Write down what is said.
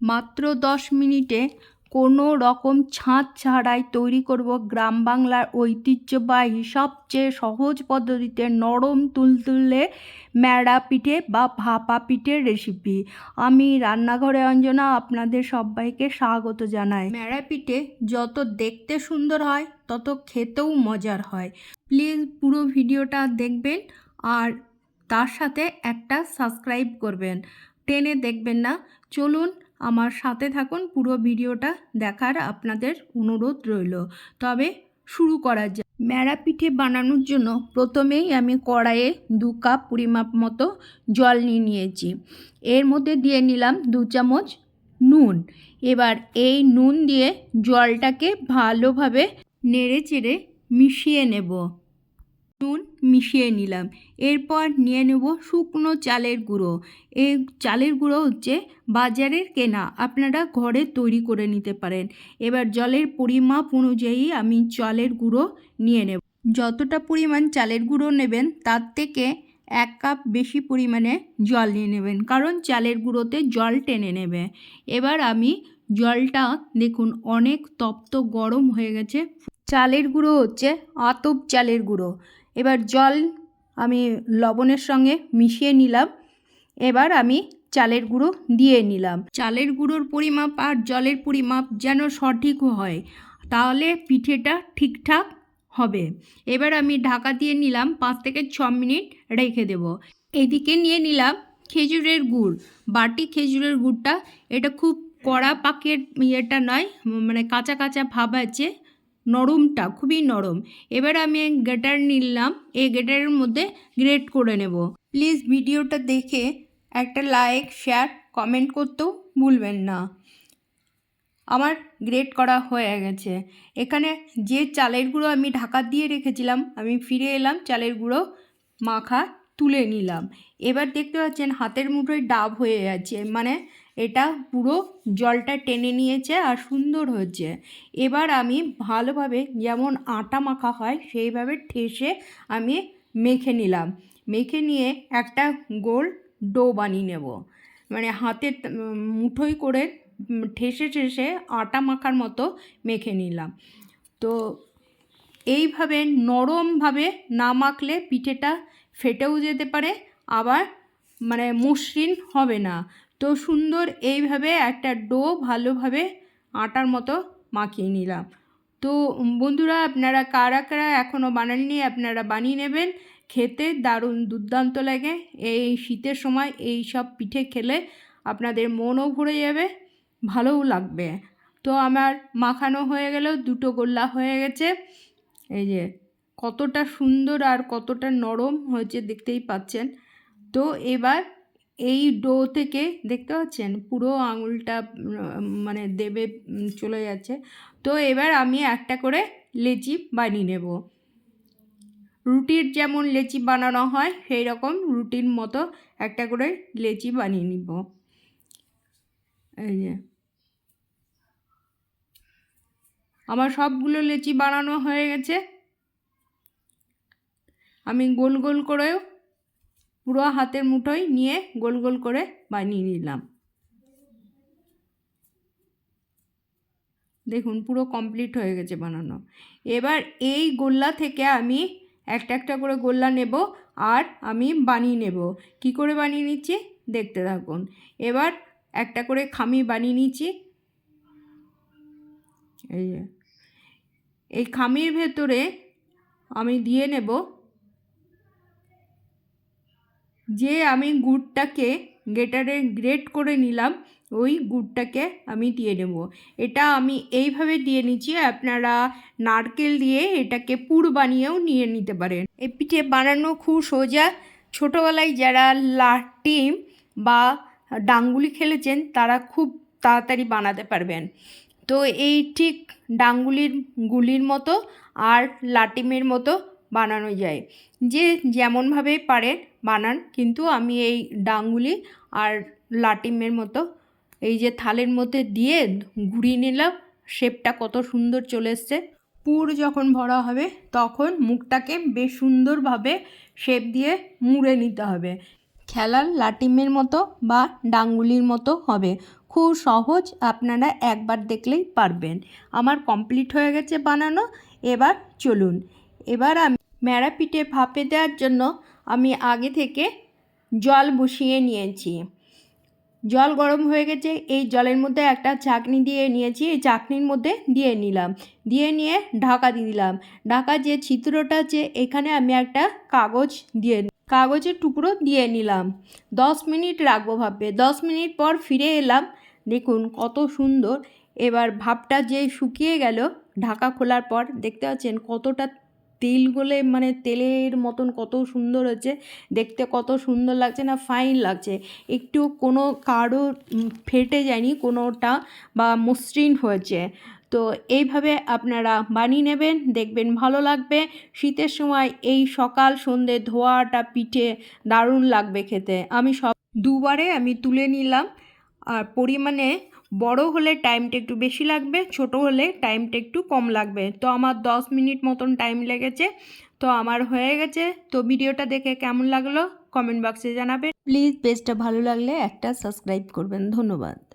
মাত্র দশ মিনিটে কোনো রকম ছাঁচ ছাড়াই তৈরি করব গ্রাম বাংলার ঐতিহ্যবাহী, সবচেয়ে সহজ পদ্ধতিতে নরম তুলতুলে ম্যাড়া পিঠে বা ভাপা পিঠের রেসিপি আমি রান্নাঘরে অঞ্জনা আপনাদের সবাইকে স্বাগত জানাই। ম্যাড়া পিঠে যত দেখতে সুন্দর হয়, তত খেতেও মজার হয়। প্লিজ পুরো ভিডিওটা দেখবেন আর তার সাথে একটা সাবস্ক্রাইব করবেন। টেনে দেখবেন না। চলুন আমার সাথে থাকুন, পুরো ভিডিওটা দেখার আপনাদের অনুরোধ রইল। তবে শুরু করা যায় ম্যাড়া পিঠে বানানোর জন্য প্রথমেই আমি কড়াইয়ে দু কাপ পরিমাপ মতো জল নিয়ে নিয়েছি। এর মধ্যে দিয়ে নিলাম দু চামচ নুন। এবার এই নুন দিয়ে জলটাকে ভালোভাবে নেড়ে চেড়ে মিশিয়ে নেব। নুন মিশিয়ে নিলাম। এরপর নিয়ে নেব শুকনো চালের গুঁড়ো। এই চালের গুঁড়ো হচ্ছে বাজারের কেনা। আপনারা ঘরে তৈরি করে নিতে পারেন। এবার জলের পরিমাপ অনুযায়ী আমি চালের গুঁড়ো নিয়ে নেব। যতটা পরিমাণ চালের গুঁড়ো নেবেন, তার থেকে এক কাপ বেশি পরিমাণে জল নিয়ে নেবেন, কারণ চালের গুঁড়োতে জল টেনে নেবে। এবার আমি জলটা দেখুন, অনেক তপ্ত গরম হয়ে গেছে। চালের গুঁড়ো হচ্ছে আতপ চালের গুঁড়ো। এবার জল আমি লবণের সঙ্গে মিশিয়ে নিলাম। এবার আমি চালের গুঁড়ো দিয়ে নিলাম। চালের গুঁড়োর পরিমাপ আর জলের পরিমাপ যেন সঠিক হয়, তাহলে পিঠেটা ঠিকঠাক হবে। এবার আমি ঢাকা দিয়ে নিলাম পাঁচ থেকে ছ মিনিট রেখে দেব। এদিকে নিয়ে নিলাম খেজুরের গুড়। বাটি খেজুরের গুড়টা, এটা খুব কড়া পাকের ইয়েটা নয় মানে কাঁচা কাঁচা ভাব আছে। নরমটা, খুবই নরম। এবার আমি গ্রেটার নিলাম, এই গ্রেটারের মধ্যে গ্রেট করে নেব। প্লিজ ভিডিওটা দেখে একটা লাইক শেয়ার কমেন্ট করতেও ভুলবেন না। আমার গ্রেট করা হয়ে গেছে। এখানে যে চালের গুঁড়ো আমি ঢাকা দিয়ে রেখেছিলাম, আমি ফিরে এলাম, চালের গুঁড়ো মাখা তুলে নিলাম। এবার দেখতে পাচ্ছেন, হাতের মুঠোয় ডাব হয়ে যাচ্ছে মানে এটা পুরো জলটা টেনে নিয়েছে আর সুন্দর হচ্ছে। এবার আমি ভালোভাবে যেমন আটা মাখা হয়, সেইভাবে ঠেসে আমি মেখে নিলাম। মেখে নিয়ে একটা গোল ডো বানিয়ে নেব। মানে হাতে মুঠোই করে ঠেসে ঠেসে আটা মাখার মতো মেখে নিলাম। তো এইভাবে নরমভাবে না মাখলে পিঠেটা ফেটেও যেতে পারে, আবার মানে মসৃণ হবে না। তো সুন্দর এইভাবে একটা ডো ভালোভাবে আটার মতো মাখিয়ে নিলাম। তো বন্ধুরা, আপনারা কারা কারা এখনও বানাননি, আপনারা বানিয়ে নেবেন। খেতে দারুণ দুর্দান্ত লাগে। এই শীতের সময় এই সব পিঠে খেলে আপনাদের মনও ভরে যাবে, ভালোও লাগবে। তো আমার মাখানো হয়ে গেল দুটো গোল্লা হয়ে গেছে। এই যে কতটা সুন্দর আর কতটা নরম হয়েছে দেখতেই পাচ্ছেন। তো এবার এই ডো থেকে দেখতে পাচ্ছেন? পুরো আঙুলটা মানে দেবে চলে যাচ্ছে। তো এবার আমি একটা করে লেচি বানিয়ে নেব। রুটির যেমন লেচি বানানো হয়, সেই রকম রুটির মতো একটা করে লেচি বানিয়ে নিব। এই যে। আমার সবগুলো লেচি বানানো হয়ে গেছে। আমি গোল গোল করেও পুরো হাতের মুঠোয় নিয়ে গোল গোল করে বানিয়ে নিলাম। দেখুন, পুরো কমপ্লিট হয়ে গেছে বানানো। এবার এই গোল্লা থেকে আমি একটা একটা করে গোল্লা নেব আর আমি বানিয়ে নেব। কি করে বানিয়ে নিচ্ছি? দেখতে থাকুন। এবার একটা করে খামি বানিয়ে নিচ্ছি। এই এই খামির ভেতরে আমি দিয়ে নেব যে আমি গুড়টাকে গেটারে গ্রেট করে নিলাম, ওই গুড়টাকে আমি দিয়ে নেব। এটা আমি এইভাবে দিয়ে নিচ্ছি, আপনারা নারকেল দিয়ে এটাকে পুর বানিয়েও নিয়ে নিতে পারেন। এই পিঠে বানানো খুব সোজা। ছোটোবেলায় যারা লাটিম বা ডাঙ্গুলি খেলেছেন, তারা খুব তাড়াতাড়ি বানাতে পারবেন। তো এই ঠিক ডাঙ্গুলির, গুলির মতো আর লাটিমের মতো বানানো যায়। যে যেমনভাবে পারেন বানান, কিন্তু আমি এই ডাঙ্গুলি আর লাটিমের মতো এই যে থালের মধ্যে দিয়ে ঘুরিয়ে নিলাম, শেপটা কত সুন্দর চলে এসছে। পুর যখন ভরা হবে, তখন মুখটাকে বেশ সুন্দরভাবে শেপ দিয়ে মুড়ে নিতে হবে। খেলার লাটিমের মতো বা ডাঙ্গুলির মতো হবে। খুব সহজ, আপনারা একবার দেখলেই পারবেন। আমার কমপ্লিট হয়ে গেছে বানানো, এবার চলুন। এবার আমি ম্যাড়া পিঠে ভাপে দেওয়ার জন্য আমি আগে থেকে জল বসিয়ে নিয়েছি। জল গরম হয়ে গেছে, এই জলের মধ্যে একটা চাকনি দিয়ে নিয়েছি, এই চাকনির মধ্যে দিয়ে নিলাম। দিয়ে নিয়ে ঢাকা দিয়ে দিলাম। ঢাকা যে ছিদ্রটা আছে, এখানে আমি একটা কাগজ দিয়ে, কাগজের টুকরো দিয়ে নিলাম। দশ মিনিট রাখব ভাববে দশ মিনিট পর ফিরে এলাম। দেখুন কত সুন্দর। এবার ভাপটা যে শুকিয়ে গেল, ঢাকা খোলার পর দেখতে পাচ্ছেন কতটা তেল গলে মানে তেলের মতন কত সুন্দর হচ্ছে, দেখতে কত সুন্দর লাগছে না ফাইন লাগছে। একটু কোনো কারও ফেটে যায়নি, কোনোটা বা মসৃণ হয়েছে। তো এইভাবে আপনারা বানিয়ে নেবেন, দেখবেন ভালো লাগবে। শীতের সময় এই সকাল সন্ধে ধোয়াটা পিঠে দারুণ লাগবে খেতে। আমি সব দুবারে আমি তুলে নিলাম। আর পরিমাণে বড় হলে টাইমটা একটু বেশি লাগবে, ছোট হলে টাইমটা একটু কম লাগবে। তো আমার দশ মিনিট মতন টাইম লেগেছে, তো আমার হয়ে গেছে। তো ভিডিওটা দেখে কেমন লাগল? কমেন্ট বক্সে জানাবেন। প্লিজ পেজটা ভালো লাগলে একটা সাবস্ক্রাইব করবেন। ধন্যবাদ।